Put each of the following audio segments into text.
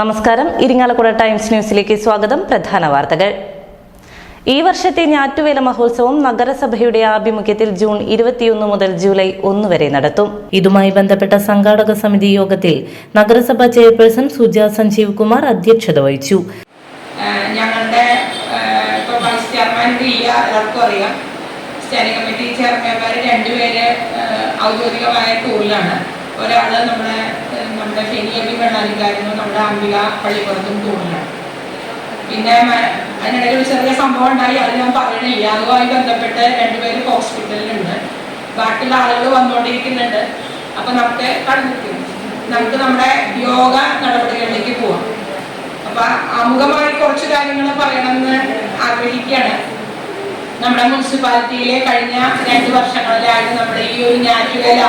നമസ്കാരം. ഇരിങ്ങാലക്കുട ടൈംസ് ന്യൂസിലേക്ക് സ്വാഗതം. പ്രധാന വാർത്തകൾ. ഈ വർഷത്തെ ഞാറ്റുവേല മഹോത്സവം നഗരസഭയുടെ ആഭിമുഖ്യത്തിൽ ജൂൺ ഇരുപത്തിയൊന്ന് മുതൽ ജൂലൈ ഒന്ന് വരെ നടത്തും. ഇതുമായി ബന്ധപ്പെട്ട സംഘാടക സമിതി യോഗത്തിൽ നഗരസഭ ചെയർപേഴ്സൺ സുജ സഞ്ജീവ് കുമാർ അധ്യക്ഷത വഹിച്ചു. ഞങ്ങളുടെ ചെയർമാൻ കമ്മിറ്റി ഔദ്യോഗികമായ ടൂറിലാണ് ഒരാൾ നമ്മുടെ നമ്മുടെ ശനിയബി വെള്ളാനിക്കായിരുന്നു നമ്മുടെ അംബിക പള്ളിപ്പുറത്തും ടൂറിലാണ് പിന്നെ അതിനിടയിൽ ഒരു ചെറിയ സംഭവം ഉണ്ടായി. അത് ഞാൻ പറയണില്ല അതുമായി ബന്ധപ്പെട്ട് രണ്ടുപേര് ഹോസ്പിറ്റലിലുണ്ട്. ബാക്കിയുള്ള ആളുകൾ വന്നുകൊണ്ടിരിക്കുന്നുണ്ട്. അപ്പൊ നമുക്ക് കടന്നിരിക്കും നമുക്ക് നമ്മുടെ യോഗ നടപടികളിലേക്ക് പോവാം. അപ്പൊ അമുഖമായി കുറച്ച് കാര്യങ്ങൾ പറയണമെന്ന് ആഗ്രഹിക്കുകയാണ്. നമ്മുടെ മുനിസിപ്പാലിറ്റിയിലെ കഴിഞ്ഞ രണ്ട് വർഷങ്ങളിലായിട്ട് നമ്മുടെ ഈ ഒരു ഞാറ്റുവേല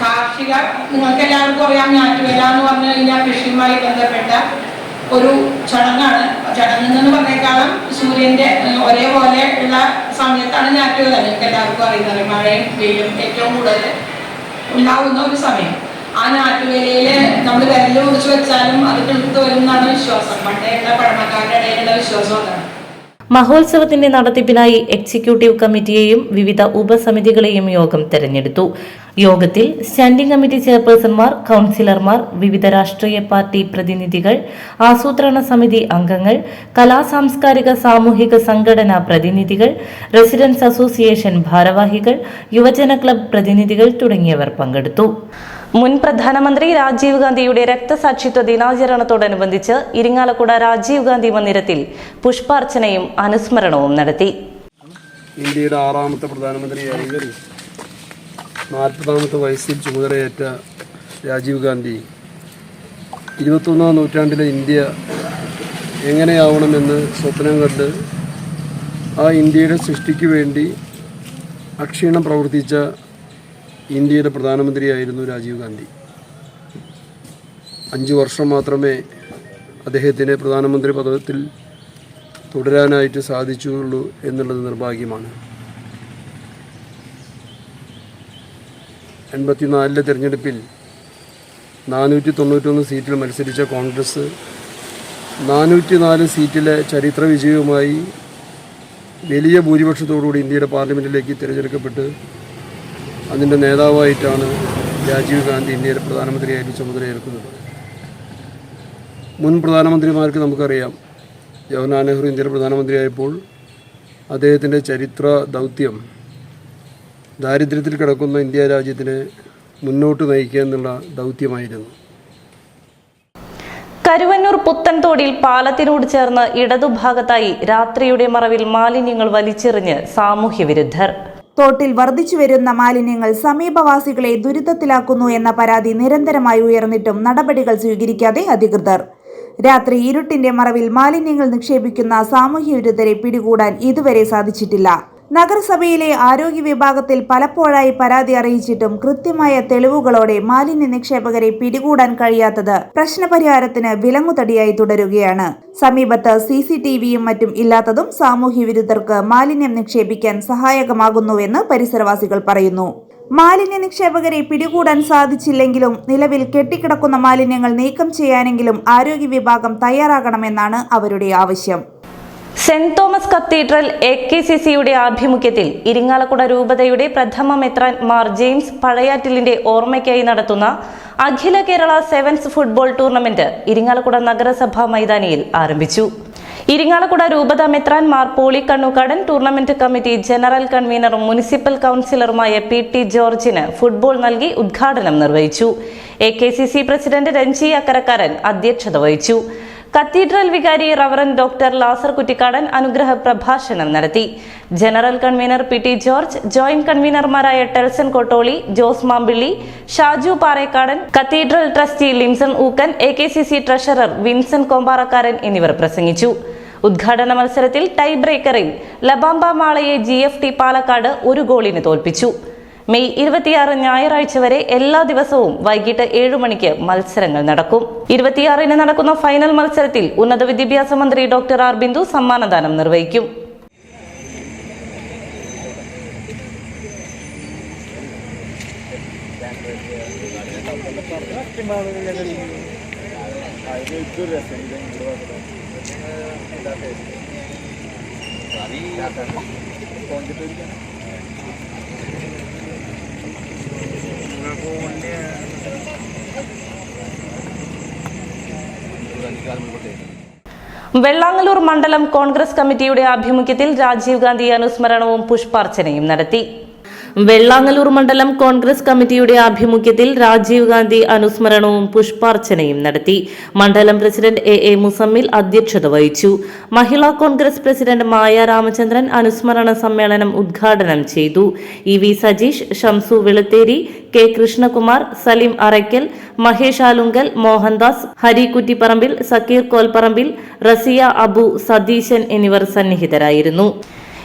കാർഷിക നിങ്ങൾക്ക് എല്ലാവർക്കും അറിയാം ഞാറ്റുവേല എന്ന് പറഞ്ഞു കഴിഞ്ഞാൽ കൃഷിയുമായി ബന്ധപ്പെട്ട ഒരു ചടങ്ങാണ്. ചടങ്ങ് എന്ന് പറഞ്ഞേക്കാളും സൂര്യന്റെ ഒരേപോലെ ഉള്ള സമയത്താണ് ഞാറ്റുവേല. നിങ്ങൾക്ക് എല്ലാവർക്കും അറിയുന്നത് മഴയും വെയിലും ഏറ്റവും കൂടുതൽ ഉണ്ടാവുന്ന ഒരു സമയം. ആ ഞാറ്റുവേലയിൽ നമ്മൾ വിരൽ കുറിച്ച് വെച്ചാലും അത് കിളുത്ത് വരും എന്നാണ് വിശ്വാസം. പണ്ടേയുള്ള പഴമക്കാരുടെ ഇടയിലുള്ള വിശ്വാസം അതാണ്. മഹോത്സവത്തിന്റെ നടത്തിപ്പിനായി എക്സിക്യൂട്ടീവ് കമ്മിറ്റിയെയും വിവിധ ഉപസമിതികളെയും യോഗം തെരഞ്ഞെടുത്തു. യോഗത്തിൽ സ്റ്റാൻഡിംഗ് കമ്മിറ്റി ചെയർപേഴ്സൺമാർ കൗൺസിലർമാർ വിവിധ രാഷ്ട്രീയ പാർട്ടി പ്രതിനിധികൾ ആസൂത്രണ സമിതി അംഗങ്ങൾ കലാ സാംസ്കാരിക സാമൂഹിക സംഘടനാ പ്രതിനിധികൾ റെസിഡൻസ് അസോസിയേഷൻ ഭാരവാഹികൾ യുവജന ക്ലബ് പ്രതിനിധികൾ തുടങ്ങിയവർ പങ്കെടുത്തു. മുൻ പ്രധാനമന്ത്രി രാജീവ് ഗാന്ധിയുടെ രക്തസാക്ഷിത്വ ദിനാചരണത്തോടനുബന്ധിച്ച് ഇരിങ്ങാലക്കുട രാജീവ് ഗാന്ധി മന്ദിരത്തിൽ പുഷ്പാർച്ചനയും അനുസ്മരണവും നടത്തി. ഇന്ത്യയുടെ ആറാമത്തെ പ്രധാനമന്ത്രിയായി നാൽപ്പതാമത്തെ വയസ്സിൽ ചുമതലയേറ്റ രാജീവ് ഗാന്ധി ഇരുപത്തൊന്നാം നൂറ്റാണ്ടിലെ ഇന്ത്യ എങ്ങനെയാവണമെന്ന് സ്വപ്നം കണ്ട് ആ ഇന്ത്യയുടെ സൃഷ്ടിക്ക് വേണ്ടി അക്ഷീണം പ്രവർത്തിച്ച ഇന്ത്യയുടെ പ്രധാനമന്ത്രിയായിരുന്നു രാജീവ് ഗാന്ധി. അഞ്ച് വർഷം മാത്രമേ അദ്ദേഹത്തിന് പ്രധാനമന്ത്രി പദത്തിൽ തുടരാനായിട്ട് സാധിച്ചുള്ളൂ എന്നുള്ളത് നിർഭാഗ്യമാണ്. എൺപത്തിനാലിലെ തിരഞ്ഞെടുപ്പിൽ നാനൂറ്റി തൊണ്ണൂറ്റൊന്ന് സീറ്റിൽ മത്സരിച്ച കോൺഗ്രസ് നാനൂറ്റി നാല് സീറ്റിലെ ചരിത്ര വിജയവുമായി വലിയ ഭൂരിപക്ഷത്തോടുകൂടി ഇന്ത്യയുടെ പാർലമെന്റിലേക്ക് തിരഞ്ഞെടുക്കപ്പെട്ട് അതിന്റെ നേതാവായിട്ടാണ് രാജീവ് ഗാന്ധി ഇന്ത്യയുടെ പ്രധാനമന്ത്രിയായിട്ട് ചുമതലയേൽക്കുന്നത്. മുൻ പ്രധാനമന്ത്രിമാർക്ക് നമുക്കറിയാം ജവഹർലാൽ നെഹ്റു ഇന്ത്യയുടെ പ്രധാനമന്ത്രിയായപ്പോൾ അദ്ദേഹത്തിന്റെ ചരിത്ര ദൗത്യം ദാരിദ്ര്യത്തിൽ കിടക്കുന്ന ഇന്ത്യ രാജ്യത്തിനെ മുന്നോട്ട് നയിക്കുക എന്നുള്ള ദൗത്യമായിരുന്നു. കരുവന്നൂർ പുത്തൻതോടിൽ പാലത്തിനോട് ചേർന്ന് ഇടതുഭാഗത്തായി രാത്രിയുടെ മറവിൽ മാലിന്യങ്ങൾ വലിച്ചെറിഞ്ഞ് സാമൂഹ്യ വിരുദ്ധർ. തോട്ടിൽ വർദ്ധിച്ചു വരുന്ന മാലിന്യങ്ങൾ സമീപവാസികളെ ദുരിതത്തിലാക്കുന്നു എന്ന പരാതി നിരന്തരമായി ഉയർന്നിട്ടും നടപടികൾ സ്വീകരിക്കാതെ അധികൃതർ. രാത്രി ഇരുട്ടിന്റെ മറവിൽ മാലിന്യങ്ങൾ നിക്ഷേപിക്കുന്ന സാമൂഹ്യ വിരുദ്ധരെ പിടികൂടാൻ ഇതുവരെ സാധിച്ചിട്ടില്ല. നഗരസഭയിലെ ആരോഗ്യ വിഭാഗത്തിൽ പലപ്പോഴായി പരാതി അറിയിച്ചിട്ടും കൃത്യമായ തെളിവുകളോടെ മാലിന്യ നിക്ഷേപകരെ പിടികൂടാൻ കഴിയാത്തത് പ്രശ്നപരിഹാരത്തിന് വിലങ്ങുതടിയായി തുടരുകയാണ്. സമീപത്ത് സി സി ടി വിയും മറ്റും ഇല്ലാത്തതും സാമൂഹ്യ വിരുദ്ധർക്ക് മാലിന്യം നിക്ഷേപിക്കാൻ സഹായകമാകുന്നുവെന്ന് പരിസരവാസികൾ പറയുന്നു. മാലിന്യ നിക്ഷേപകരെ പിടികൂടാൻ സാധിച്ചില്ലെങ്കിലും നിലവിൽ കെട്ടിക്കിടക്കുന്ന മാലിന്യങ്ങൾ നീക്കം ചെയ്യാനെങ്കിലും ആരോഗ്യ വിഭാഗം തയ്യാറാകണമെന്നാണ് അവരുടെ ആവശ്യം. Saint Thomas cathedral A K C സിയുടെ ആഭിമുഖ്യത്തിൽ ഇരിങ്ങാലക്കുട രൂപതയുടെ പ്രഥമ മെത്രാൻ മാർ ജെയിംസ് പഴയാറ്റിലിന്റെ ഓർമ്മയ്ക്കായി നടത്തുന്ന അഖില Kerala sevens football tournament Irinjalakuda നഗരസഭാ മൈതാനിയിൽ ആരംഭിച്ചു. ഇരിങ്ങാലക്കുട രൂപത മെത്രാൻ Mar Pauly tournament committee general കൺവീനറും municipal കൗൺസിലറുമായ പി ടി ജോർജിന് ഫുട്ബോൾ നൽകി ഉദ്ഘാടനം നിർവഹിച്ചു. A K C C president Renji Akkarakkaran അധ്യക്ഷത വഹിച്ചു. കത്തീഡ്രൽ വികാരി റവറൻ ഡോക്ടർ ലാസർ കുറ്റിക്കാടൻ അനുഗ്രഹ പ്രഭാഷണം നടത്തി. General convener P T George joint കൺവീനർമാരായ Telson Kottoli Jose Mampilly Shaju Parekkadan cathedral trustee Limson Ookkan A K C C treasurer Vinson Kombarakkaran എന്നിവർ പ്രസംഗിച്ചു. ഉദ്ഘാടന മത്സരത്തിൽ ടൈ ബ്രേക്കറിൽ ലബാംബ മാളയെ ജി എഫ് ടി പാലക്കാട് ഒരു ഗോളിന് തോൽപ്പിച്ചു. മെയ് ഇരുപത്തിയാറ് ഞായറാഴ്ച വരെ എല്ലാ ദിവസവും വൈകിട്ട് ഏഴു മണിക്ക് മത്സരങ്ങൾ നടക്കും. ഇരുപത്തിയാറിന് നടക്കുന്ന ഫൈനൽ മത്സരത്തിൽ ഉന്നത വിദ്യാഭ്യാസ മന്ത്രി ഡോക്ടർ ആർ ബിന്ദു സമ്മാനദാനം നിർവഹിക്കും. വെള്ളാങ്ങല്ലൂർ മണ്ഡലം കോൺഗ്രസ് കമ്മിറ്റിയുടെ ആഭിമുഖ്യത്തിൽ രാജീവ് ഗാന്ധി അനുസ്മരണവും പുഷ്പാർച്ചനയും നടത്തി. വെള്ളാങ്ങല്ലൂർ മണ്ഡലം കോൺഗ്രസ് കമ്മിറ്റിയുടെ ആഭിമുഖ്യത്തിൽ രാജീവ് ഗാന്ധി അനുസ്മരണവും പുഷ്പാർച്ചനയും നടത്തി. മണ്ഡലം പ്രസിഡന്റ് എ എ മുസമ്മിൽ അധ്യക്ഷത വഹിച്ചു. മഹിളാ കോൺഗ്രസ് പ്രസിഡന്റ് മായ രാമചന്ദ്രൻ അനുസ്മരണ സമ്മേളനം ഉദ്ഘാടനം ചെയ്തു. E V Sajeesh Shamsu Veluthery K Krishnakumar Saleem Arakkal Mahesh Alunkal Mohandas Hari Kuttiparambil Sakkeer Kolparambil Rasiya Abu Satheesan എന്നിവർ സന്നിഹിതരായിരുന്നു.